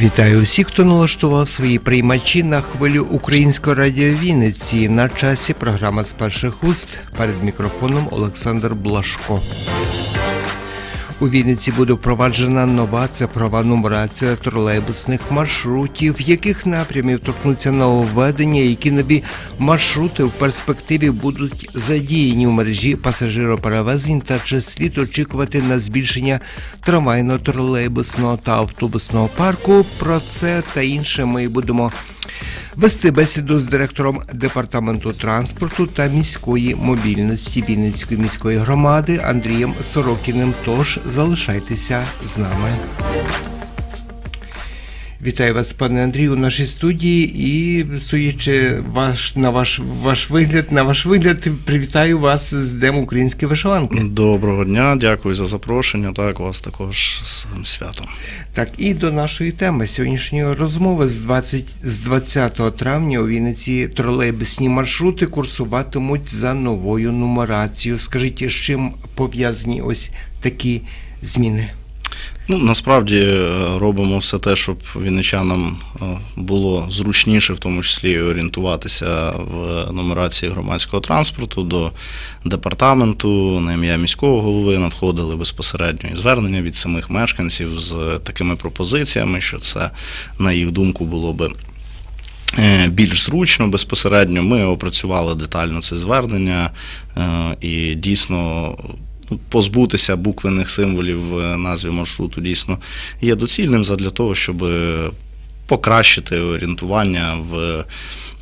Вітаю усіх, хто налаштував свої приймачі на хвилю Української радіо Вінниці. На часі програма з перших уст перед мікрофоном Олександр Блашко. У Вінниці буде впроваджена нова цифрова нумерація тролейбусних маршрутів, яких напрямів торкнуться нововведення, які нові маршрути в перспективі будуть задіяні в мережі пасажироперевезень та чи слід очікувати на збільшення трамвайного, тролейбусного та автобусного парку. Про це та інше ми будемо вести бесіду з директором департаменту транспорту та міської мобільності Вінницької міської громади Андрієм Сорокіним. Тож залишайтеся з нами. Вітаю вас, пане Андрію, у нашій студії і судячи ваш на ваш ваш вигляд, на ваш вигляд, привітаю вас з Днем української вишиванки. Доброго дня, дякую за запрошення. Так, вас також з святом. Так, і до нашої теми сьогоднішньої розмови з 20, з 20 травня у Вінниці тролейбусні маршрути курсуватимуть за новою нумерацією. Скажіть, з чим пов'язані ось такі зміни? Ну, насправді е, робимо все те, щоб вінничанам е, було зручніше, в тому числі орієнтуватися в нумерації громадського транспорту до департаменту на ім'я міського голови надходили безпосередньо і звернення від самих мешканців з такими пропозиціями, що це, на їх думку, було би. е, Більш зручно безпосередньо ми опрацювали детально це звернення і дійсно позбутися буквених символів в назві маршруту дійсно є доцільним задля того, щоб покращити орієнтування в,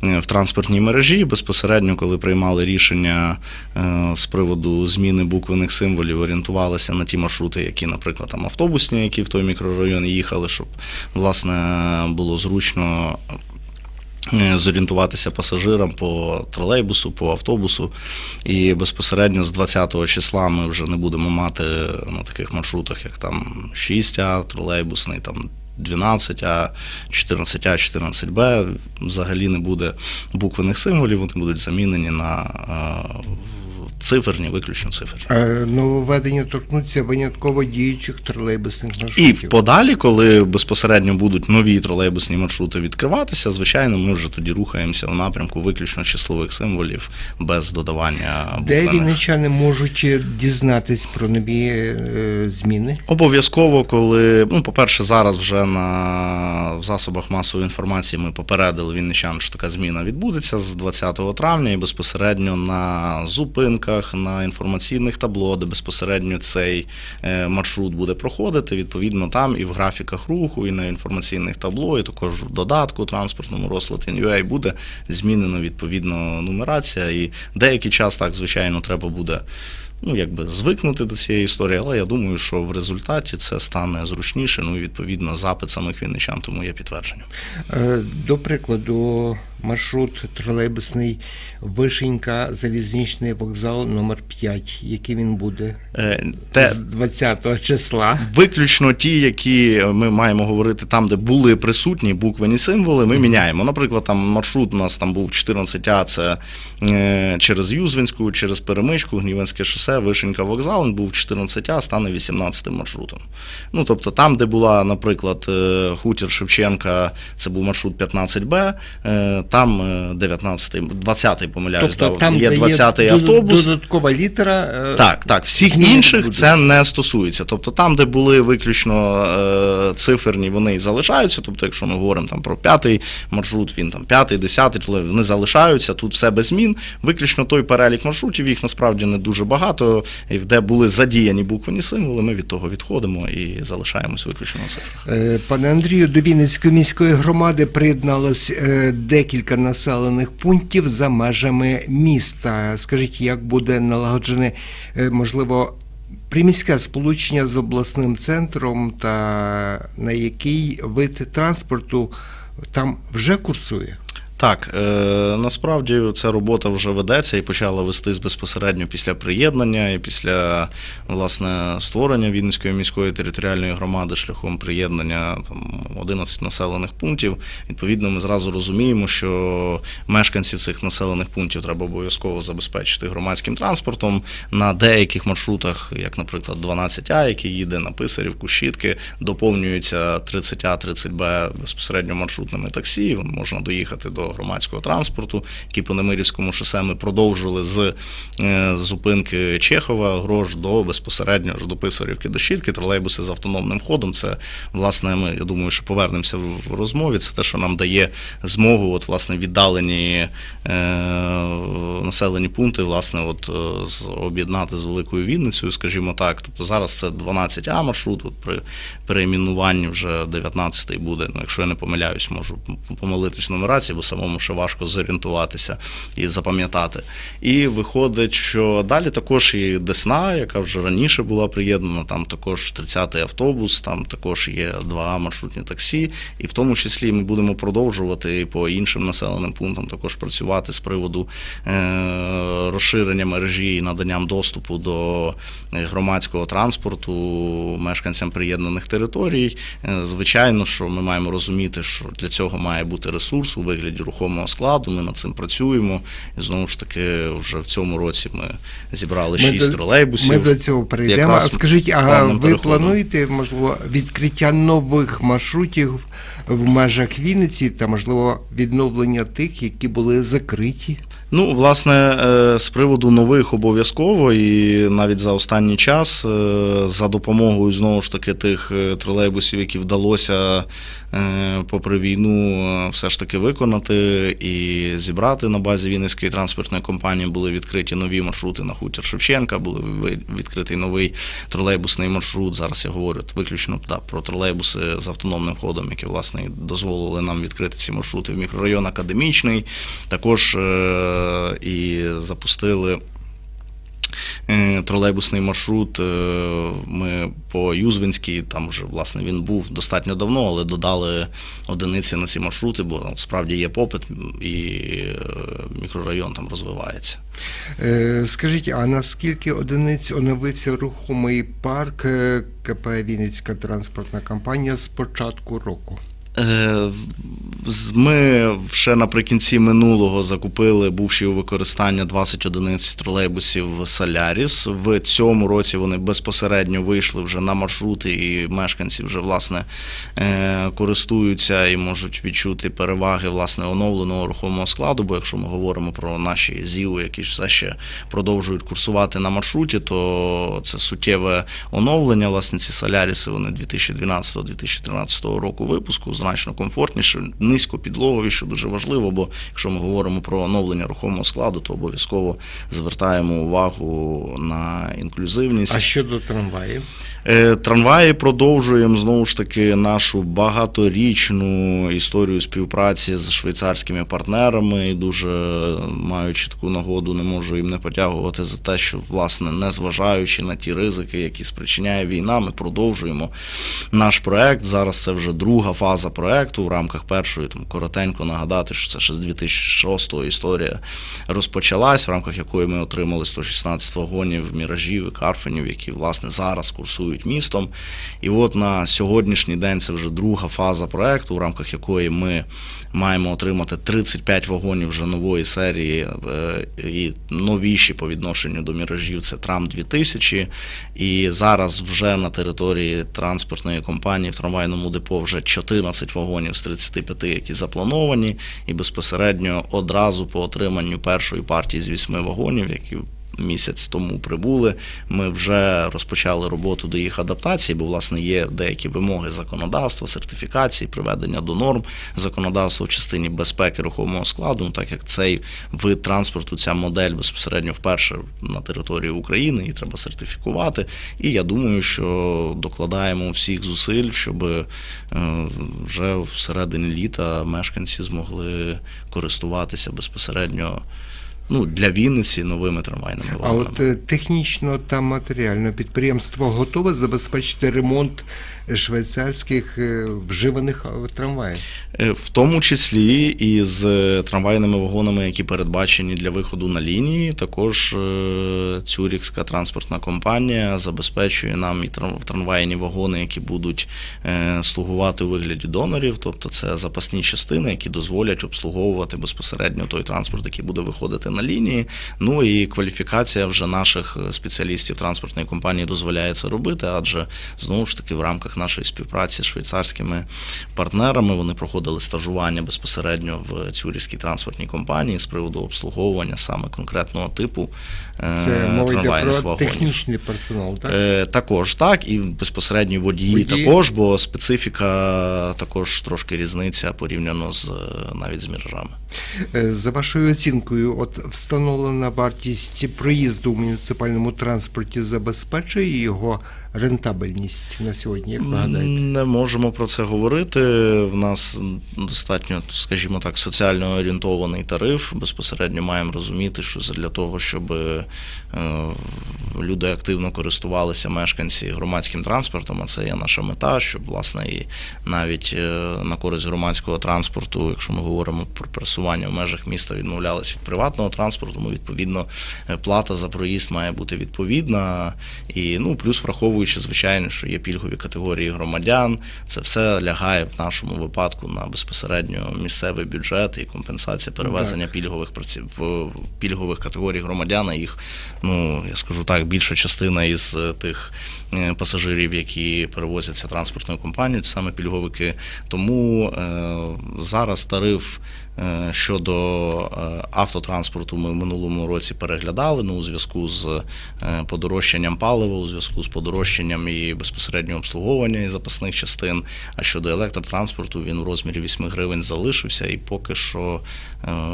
е, в транспортній мережі. Безпосередньо, коли приймали рішення е, з приводу зміни буквених символів, орієнтувалися на ті маршрути, які, наприклад, там автобусні, які в той мікрорайон їхали, щоб власне було зручно е, зорієнтуватися пасажирам по тролейбусу, по автобусу. І безпосередньо з 20-го числа ми вже не будемо мати на таких маршрутах, як там 6А, тролейбусний, там 12А, 14А, 14Б. Взагалі не буде буквених символів, вони будуть замінені на е, циферні, виключно циферні. Е, Нововведення торкнуться винятково діючих тролейбусних І подалі, коли безпосередньо будуть нові тролейбусні маршрути відкриватися, звичайно, ми вже тоді рухаємося у напрямку виключно числових символів без додавання Де буквених. вінничани можуть дізнатись про нові е, зміни? Обов'язково, коли ну, по-перше, зараз вже на в засобах масової інформації ми попередили вінничан, що така зміна відбудеться з 20 травня, і безпосередньо на зупинках, на інформаційних табло, де безпосередньо цей е, маршрут буде проходити. Відповідно, там і в графіках руху, і на інформаційних табло, і також в додатку транспортному розкладі буде змінено відповідно нумерація. І деякий час так, звичайно, треба буде ну, якби звикнути до цієї історії, але я думаю, що в результаті це стане зручніше. Ну і відповідно запит самих вінничан, тому є підтвердження. Е, До прикладу, маршрут тролейбусний Вишенька, залізничний вокзал номер 5 Який він буде Е, Те, з 20 числа? Виключно ті, які ми маємо говорити там, де були присутні буквені символи, ми міняємо. Наприклад, там маршрут у нас там був 14А, це е, через Юзвинську, через Перемичку, Гнівенське шосе, Вишенька вокзал, він був 14А, стане 18 маршрутом. Ну, тобто там, де була, наприклад, е, Хутір Шевченка, це був маршрут 15Б, е, там е, 19-й, 20-й, помиляюсь, Тобто да, там є де 20-й автобус. додаткова літера. е, Так, так. Всіх інших будуть. це не стосується. Тобто там, де були виключно е, циферні, вони і залишаються. Тобто, якщо ми говоримо там про п'ятий маршрут, він там п'ятий, десятий, то вони залишаються. Тут все без змін. Виключно той перелік маршрутів, їх насправді не дуже багато. І де були задіяні буквені символи, ми від того відходимо і залишаємось виключно на цифрах. Е, Пане Андрію, до Вінницької міської громади приєдналось е, декілька населених пунктів за межами міста. Скажіть, як буде налагоджене, е, можливо, приміське сполучення з обласним центром та на який вид транспорту там вже курсує? Так, е, насправді ця робота вже ведеться і почала вестись безпосередньо після приєднання і після власне створення Вінницької міської територіальної громади шляхом приєднання там 11 населених пунктів. Відповідно, ми зразу розуміємо, що мешканців цих населених пунктів треба обов'язково забезпечити громадським транспортом на деяких маршрутах, як, наприклад, 12А, який їде на Писарівку, Щітки, доповнюється 30А, 30Б безпосередньо маршрутними таксі. Можна доїхати до громадського транспорту, який по Немирівському шосе ми продовжили з е, зупинки Чехова, грош до безпосередньо аж до Писарівки до Щітки, тролейбуси з автономним ходом. Це власне ми, я думаю, що повернемося в розмові. Це те, що нам дає змогу, от власне віддалені е, населені пункти, власне, от е, об'єднати з Великою Вінницею, скажімо так. Тобто зараз це 12А маршрут, от при перейменуванні вже 19-й буде. Ну, якщо я не помиляюсь, можу помилитись в нумерації, бо самому ще важко зорієнтуватися і запам'ятати. І виходить, що далі також і Десна, яка вже раніше була приєднана, там також 30-й автобус, там також є 2 маршрутні таксі, і в тому числі ми будемо продовжувати по іншим населеним пунктам також працювати з приводу е, розширення мережі і наданням доступу до е, громадського транспорту мешканцям приєднаних територій. Е, Звичайно, що ми маємо розуміти, що для цього має бути ресурс у вигляді рухомого складу. Ми над цим працюємо. І знову ж таки, вже в цьому році ми зібрали Ми шість до- тролейбусів. Ми до цього прийдемо. А скажіть, а ви переходом. плануєте, можливо, відкриття нових маршрутів в межах Вінниці та, можливо, відновлення тих, які були закриті? Ну, власне, е, з приводу нових обов'язково, і навіть за останній час, е, за допомогою знову ж таки тих е, тролейбусів, які вдалося попри війну все ж таки виконати і зібрати на базі Вінницької транспортної компанії, були відкриті нові маршрути на хутір Шевченка, були відкритий новий тролейбусний маршрут. Зараз я говорю виключно да, про тролейбуси з автономним ходом, які власне дозволили нам відкрити ці маршрути в мікрорайон Академічний. Також і запустили. е, Тролейбусний маршрут. е, Ми по Юзвинській, там вже власне він був достатньо давно, але додали одиниці на ці маршрути, бо там справді є попит, і е, мікрорайон там розвивається. Скажіть, а наскільки одиниць оновився рухомий парк КП Вінницька транспортна компанія з початку року? Е, Ми ще наприкінці минулого закупили бувші у використання 20 одиниць тролейбусів Соляріс. В цьому році вони безпосередньо вийшли вже на маршрути, і мешканці вже власне е, користуються і можуть відчути переваги власне оновленого рухомого складу. Бо якщо ми говоримо про наші ЗІУ, які ж все ще продовжують курсувати на маршруті, то це суттєве оновлення. Власне, ці соляріси вони 2012-2013 року випуску значно комфортніше, низько підлогові, що дуже важливо, бо якщо ми говоримо про оновлення рухомого складу, то обов'язково звертаємо увагу на інклюзивність. А щодо трамваїв? Е, Трамваї продовжуємо знову ж таки нашу багаторічну історію співпраці з швейцарськими партнерами. І дуже маю чітку нагоду, не можу їм не потягувати за те, що власне, незважаючи на ті ризики, які спричиняє війна, ми продовжуємо наш проект. Зараз це вже друга фаза проекту в рамках першої там коротенько нагадати, що це ще з 2006 історія розпочалась, в рамках якої ми отримали 116 вагонів, міражів і карфенів, які власне зараз курсують містом. І от на сьогоднішній день це вже друга фаза проекту, в рамках якої ми маємо отримати 35 вагонів вже нової серії е, і новіші по відношенню до міражів. Це Трам 2000. І зараз вже на території транспортної компанії в трамвайному депо вже 14 вагонів з 35, які заплановані, і безпосередньо одразу по отриманню першої партії з 8 вагонів, які місяць тому прибули. Ми вже розпочали роботу до їх адаптації, бо власне є деякі вимоги законодавства, сертифікації, приведення до норм законодавства в частині безпеки рухомого складу, ну, так як цей вид транспорту, ця модель безпосередньо вперше на території України, її треба сертифікувати. І я думаю, що докладаємо всіх зусиль, щоб е, вже всередині літа мешканці змогли користуватися безпосередньо ну, для Вінниці новими трамвайними А от е, технічно та матеріально підприємство готове забезпечити ремонт швейцарських е, вживаних е, трамваїв. В тому числі і з трамвайними вагонами, які передбачені для виходу на лінії, також Цюрікська транспортна компанія забезпечує нам і трам- трамвайні вагони, які будуть слугувати у вигляді донорів, тобто це запасні частини, які дозволять обслуговувати безпосередньо той транспорт, який буде виходити на лінії. Ну і кваліфікація вже наших е, спеціалістів транспортної компанії дозволяє це робити, адже знову ж таки в рамках нашої співпраці з швейцарськими партнерами вони проходили стажування безпосередньо в Цюрівській транспортній компанії з приводу обслуговування саме конкретного типу е, Це мова йде про вагонів. технічний персонал, так? Е, також так, і безпосередньо водії, Водії. також, бо специфіка також трошки різниця порівняно з навіть з міражами. За вашою оцінкою, от встановлена вартість проїзду в муніципальному транспорті забезпечує його рентабельність на сьогодні, як ви? Не можемо про це говорити. В нас достатньо, скажімо так, соціально орієнтований тариф. Безпосередньо маємо розуміти, що для того, щоб е, люди активно користувалися мешканці громадським транспортом, а це є наша мета, щоб власне і навіть е, на користь громадського транспорту, якщо ми говоримо про пересування в межах міста, відмовлялися від приватного транспорту, ну відповідно е, плата за проїзд має бути відповідна. І ну плюс враховуючи, звичайно, що є пільгові категорії громадян, це все лягає в нашому випадку на безпосередньо місцевий бюджет і компенсація перевезення пільгових праці- в пільгових категорій громадян. Їх, ну я скажу так, більша частина із е, тих е, пасажирів, які перевозяться транспортною компанією, це саме пільговики. Тому е, зараз тариф. Е, Щодо е, автотранспорту, ми в минулому році переглядали ну, у зв'язку з е, подорожчанням палива, у зв'язку з подорожчанням і безпосереднього обслуговування і запасних частин. А щодо електротранспорту, він у розмірі 8 гривень залишився, і поки що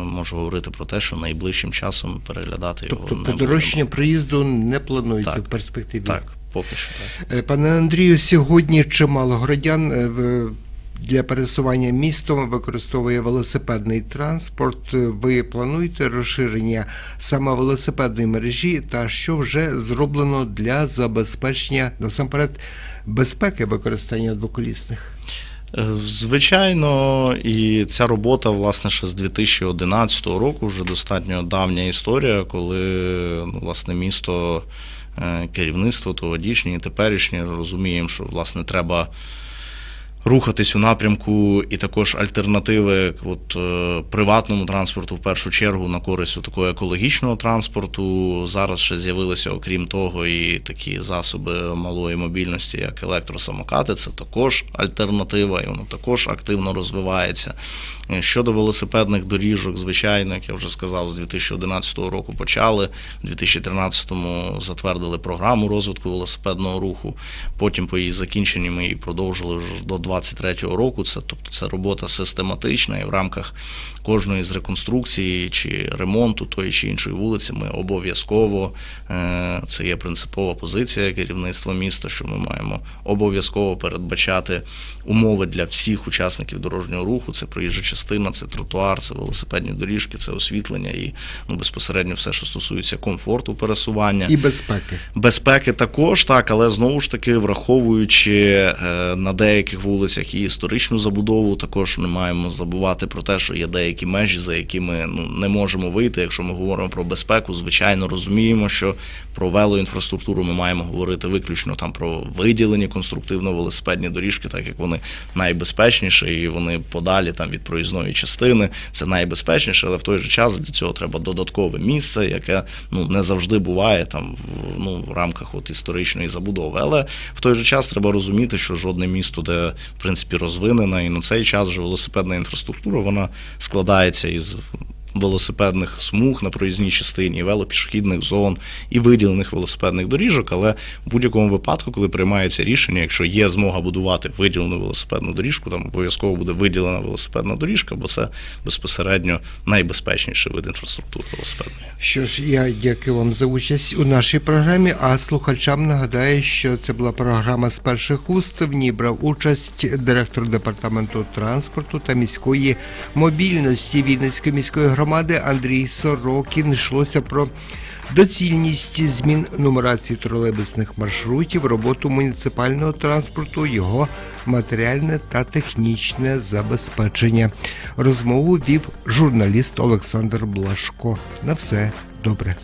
можу говорити про те, що найближчим часом переглядати його Тобто не подорожчання проїзду не планується Так. в перспективі. Так, поки що так. Пане Андрію, сьогодні чимало городян в- для пересування містом використовує велосипедний транспорт. Ви плануєте розширення саме велосипедної мережі та що вже зроблено для забезпечення насамперед безпеки використання двоколісних? Е, Звичайно, і ця робота, власне, ще з 2011 року вже достатньо давня історія, коли ну, власне місто, е, керівництво тогодішнє і теперішнє розуміємо, що власне треба. Рухатись у напрямку і також альтернативи от, е, приватному транспорту в першу чергу на користь такого екологічного транспорту. Зараз ще з'явилися, окрім того, і такі засоби малої мобільності, як електросамокати. Це також альтернатива, і воно також активно розвивається. Е, Щодо велосипедних доріжок, звичайно, як я вже сказав, з 2011 року почали. В 2013-му затвердили програму розвитку велосипедного руху. Потім по її закінченні ми її продовжили вже до 2023 року. Це тобто це робота систематична, і в рамках кожної з реконструкції чи ремонту тої чи іншої вулиці ми обов'язково е, це є принципова позиція керівництва міста, що ми маємо обов'язково передбачати умови для всіх учасників дорожнього руху. Це проїжджа частина, це тротуар, це велосипедні доріжки, це освітлення і ну безпосередньо все, що стосується комфорту пересування. І безпеки. Безпеки також так, але знову ж таки, враховуючи е, на деяких вулицях і історичну забудову, також не маємо забувати про те, що є деякі межі, за які ми ну не можемо вийти. Якщо ми говоримо про безпеку, звичайно розуміємо, що про велоінфраструктуру ми маємо говорити виключно там про виділені конструктивно-велосипедні доріжки, так як вони найбезпечніші і вони подалі там від проїзної частини. Це найбезпечніше, але в той же час для цього треба додаткове місце, яке ну не завжди буває там в ну в рамках от історичної забудови. Але в той же час треба розуміти, що жодне місто, де принципі розвинена, і на цей час вже велосипедна інфраструктура, вона складається із велосипедних смуг на проїзній частині, велопішохідних зон і виділених велосипедних доріжок. Але в будь-якому випадку, коли приймається рішення, якщо є змога будувати виділену велосипедну доріжку, там обов'язково буде виділена велосипедна доріжка, бо це безпосередньо найбезпечніший вид інфраструктури велосипедної. Що ж, я дякую вам за участь у нашій програмі. А слухачам нагадаю, що це була програма з перших уст. В ній брав участь директор департаменту транспорту та міської мобільності Вінницької міської громади. Громади Андрій Сорокін йшлося про доцільність змін нумерації тролейбусних маршрутів, роботу муніципального транспорту, його матеріальне та технічне забезпечення. Розмову вів журналіст Олександр Блашко. На все добре.